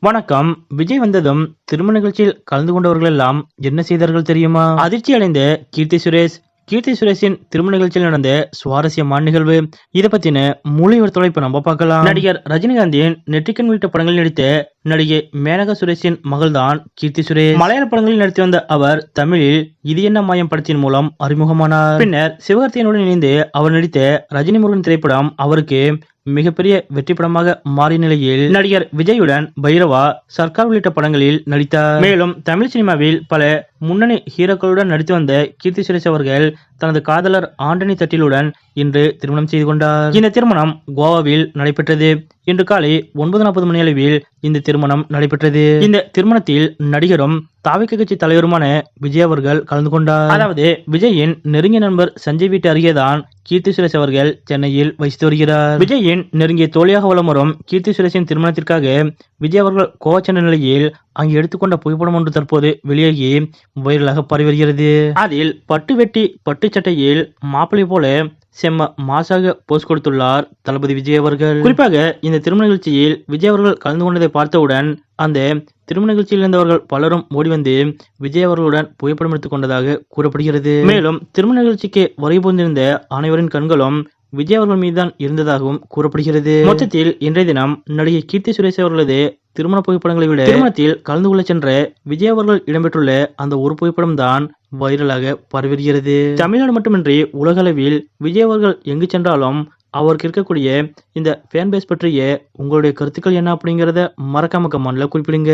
வணக்கம். விஜய் வந்ததும் திருமண நிகழ்ச்சியில் கலந்து கொண்டவர்கள் எல்லாம் என்ன செய்தார்கள் தெரியுமா? அதிர்ச்சி அடைந்த கீர்த்தி சுரேஷ். கீர்த்தி சுரேஷின் திருமண நிகழ்ச்சியில் நடந்த சுவாரஸ்யமான நிகழ்வு. இதை பத்தின மூலிவர் தொலைப்பு நம்ம பார்க்கலாம். நடிகர் ரஜினிகாந்தின் நெற்றிக்கண் உள்ளிட்ட படங்களில் நடித்த நடிகை மேனகா சுரேஷின் மகள்தான் கீர்த்தி சுரேஷ். மலையாள படங்களில் நடித்து வந்த அவர் தமிழில் இது என்ன மாயம் படத்தின் மூலம் அறிமுகமானார். பின்னர் சிவகார்த்தியனுடன் இணைந்து அவர் நடித்த ரஜினி முருகன் திரைப்படம் அவருக்கு மிகப்பெரிய வெற்றி படமாக மாறிய நிலையில் நடிகர் விஜயுடன் பைரவா சர்க்கார் உள்ளிட்ட படங்களில் நடித்தார். மேலும் தமிழ் சினிமாவில் பல முன்னணி ஹீரோக்களுடன் நடித்து வந்த கீர்த்தி சுரேஷ் அவர்கள் தனது காதலர் ஆண்டனி தட்டிலுடன் இன்று திருமணம் செய்து கொண்டார். இந்த திருமணம் கோவாவில் நடைபெற்றது. இன்று காலை ஒன்பது நாற்பது மணி அளவில் இந்த திருமணம் நடைபெற்றது. இந்த திருமணத்தில் நடிகரும் தாவிக்க கட்சி தலைவருமான விஜய் அவர்கள் கலந்து கொண்டார் அதாவது விஜயின் நெருங்கிய நண்பர் சஞ்சய் வீட்டு அருகேதான் கீர்த்தி சுரேஷ் அவர்கள் சென்னையில் வசித்து வருகிறார். விஜயின் நெருங்கிய தோழியாக வலம் வரும் கீர்த்தி சுரேஷின் திருமணத்திற்காக விஜய் அவர்கள் கோவா சென்ற நிலையில் அங்கு எடுத்துக்கொண்ட புகைப்படம் ஒன்று தற்போது வெளியாகி வைரலாக பரவி வருகிறது. அதில் பட்டு வெட்டி பட்டு சட்டையில் மாப்பிளை போல செம்ம மாசாக போஸ்ட் கொடுத்துள்ளார் தளபதி விஜய் அவர்கள். குறிப்பாக இந்த திருமண நிகழ்ச்சியில் விஜய் அவர்கள் கலந்து கொண்டதை பார்த்தவுடன் அந்த திருமண நிகழ்ச்சியில் இருந்தவர்கள் பலரும் ஓடி வந்து விஜய் அவர்களுடன் புகைப்படம் எடுத்துக் கொண்டதாக கூறப்படுகிறது. மேலும் திருமண நிகழ்ச்சிக்கு வருகை புரிந்திருந்த அனைவரின் கண்களும் விஜய் அவர்கள் மீதுதான் இருந்ததாகவும் கூறப்படுகிறது. மொத்தத்தில் இன்றைய தினம் நடிகை கீர்த்தி சுரேஷ் அவர்களது திருமண புகைப்படங்களை விட திருமணத்தில் கலந்து கொள்ள சென்ற விஜய் அவர்கள் இடம்பெற்றுள்ள அந்த ஒரு புகைப்படம் தான் வைரலாக பரவுகிறது தமிழ்நாடு மட்டுமின்றி உலகளவில் விஜய் அவர்கள் எங்கு சென்றாலும் அவருக்கு இருக்கக்கூடிய இந்த ஃபேன் பேஸ் பற்றிய உங்களுடைய கருத்துக்கள் என்ன அப்படிங்கிறத மறக்காம கமெண்ட்ல குறிப்பிடுங்க.